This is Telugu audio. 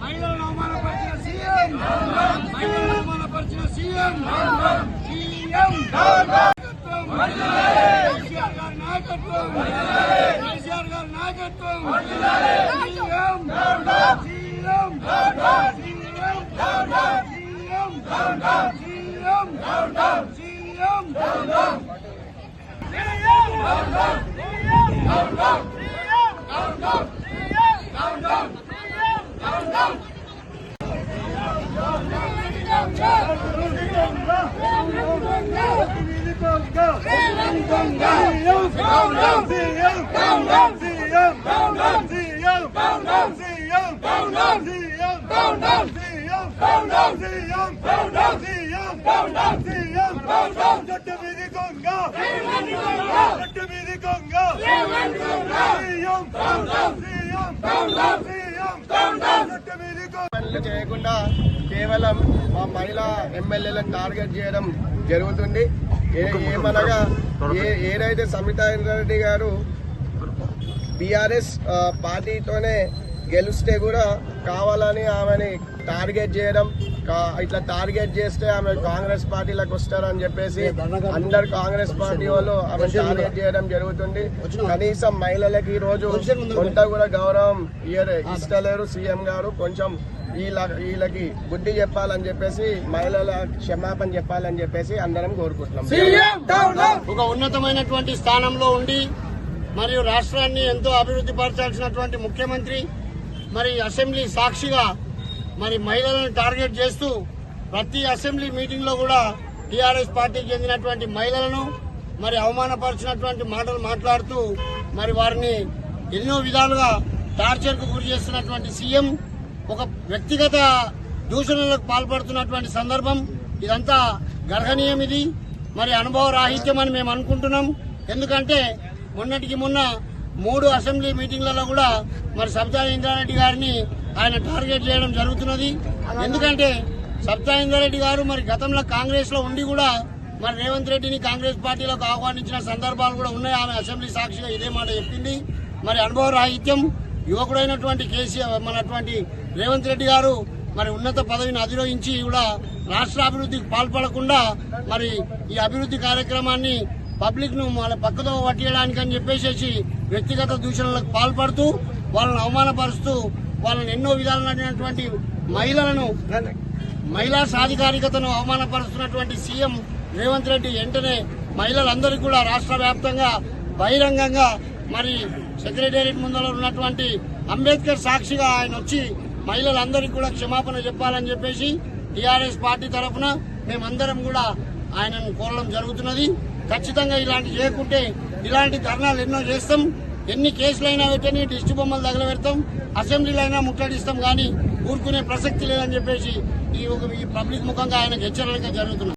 మహిళలను అవమానపరిచిన సీఎం మహిళలను అవమానపరిచిన సీఎం సీఎం నాయకత్వం కేసీఆర్ గారి నాయకత్వం కేసీఆర్ గారి నాయకత్వం CM CM CM CM CM పనులు చేయకుండా కేవలం మా మహిళా ఎమ్మెల్యేలను టార్గెట్ చేయడం జరుగుతుంది. ఏమనగా ఏ ఏదైతే సమితా రెడ్డి గారు బీఆర్ఎస్ పార్టీతోనే గెలిస్తే కూడా కావాలని ఆమెని టార్గెట్ చేయడం ఇట్లా టార్గెట్ చేస్తే ఆమె కాంగ్రెస్ పార్టీలకు వస్తారని చెప్పేసి అందరు కాంగ్రెస్ పార్టీ వాళ్ళు ఆమె టార్గెట్ చేయడం జరుగుతుంది. కనీసం మహిళలకి ఈ రోజు కొంత కూడా గౌరవం ఇస్తలేరు సీఎం గారు. కొంచెం వీళ్ళ వీళ్ళకి బుద్ధి చెప్పాలని చెప్పేసి మహిళల క్షమాపణ చెప్పాలని చెప్పేసి అందరం కోరుకుంటున్నాం. ఒక ఉన్నతమైనటువంటి స్థానంలో ఉండి మరియు రాష్ట్రాన్ని ఎంతో అభివృద్ధి పరచాల్సినటువంటి ముఖ్యమంత్రి మరి అసెంబ్లీ సాక్షిగా మరి మహిళలను టార్గెట్ చేస్తూ ప్రతి అసెంబ్లీ మీటింగ్లో కూడా టీఆర్ఎస్ పార్టీకి చెందినటువంటి మహిళలను మరి అవమానపరిచినటువంటి మాటలు మాట్లాడుతూ మరి వారిని ఎన్నో విధాలుగా టార్చర్కు గురి చేస్తున్నటువంటి సీఎం ఒక వ్యక్తిగత దూషణలకు పాల్పడుతున్నటువంటి సందర్భం ఇదంతా గర్హనీయం ఇది. మరి అనుభవ రాహిత్యం అని మేము అనుకుంటున్నాం. ఎందుకంటే మొన్నటికి మొన్న మూడు అసెంబ్లీ మీటింగ్లలో కూడా మరి సబితా ఇంద్రారెడ్డి గారిని ఆయన టార్గెట్ చేయడం జరుగుతున్నది. ఎందుకంటే సబితా ఇంద్రారెడ్డి గారు మరి గతంలో కాంగ్రెస్లో ఉండి కూడా మరి రేవంత్ రెడ్డిని కాంగ్రెస్ పార్టీలోకి ఆహ్వానించిన సందర్భాలు కూడా ఉన్నాయి. ఆమె అసెంబ్లీ సాక్షిగా ఇదే మాట చెప్పింది. మరి అనుభవ రాహిత్యం యువకుడైనటువంటి కేసీఆర్ మనటువంటి రేవంత్ రెడ్డి గారు మరి ఉన్నత పదవిని అధిరోహించి కూడా రాష్ట్ర అభివృద్ధికి పాల్పడకుండా మరి ఈ అభివృద్ధి కార్యక్రమాన్ని పబ్లిక్ను మన పక్కదో పట్టియడానికి అని చెప్పేసి వ్యక్తిగత దూషణలకు పాల్పడుతూ వాళ్ళని అవమానపరుస్తూ వాళ్ళని ఎన్నో విధాలైనటువంటి మహిళలను మహిళా సాధికారికతను అవమానపరుస్తున్నటువంటి సీఎం రేవంత్ రెడ్డి వెంటనే మహిళలందరికీ కూడా రాష్ట్ర వ్యాప్తంగా బహిరంగంగా మరి సెక్రటేరియట్ ముందర ఉన్నటువంటి అంబేద్కర్ సాక్షిగా ఆయన వచ్చి మహిళలందరికీ కూడా క్షమాపణ చెప్పాలని చెప్పేసి టీఆర్ఎస్ పార్టీ తరఫున మేమందరం కూడా ఆయనను కోరడం జరుగుతున్నది. ఖచ్చితంగా ఇలాంటి చేయకుంటే ఇలాంటి ధర్నాలు ఎన్నో చేస్తాం. ఎన్ని కేసులైనా పెట్టని దిష్టి బొమ్మలు తగలబెడతాం అసెంబ్లీలో అయినా ముట్టడిస్తాం కానీ ఊరుకునే ప్రసక్తి లేదని చెప్పేసి ఈ ఒక ఈ పబ్లిక్ ముఖంగా ఆయనకు హెచ్చరిక జరుగుతున్నది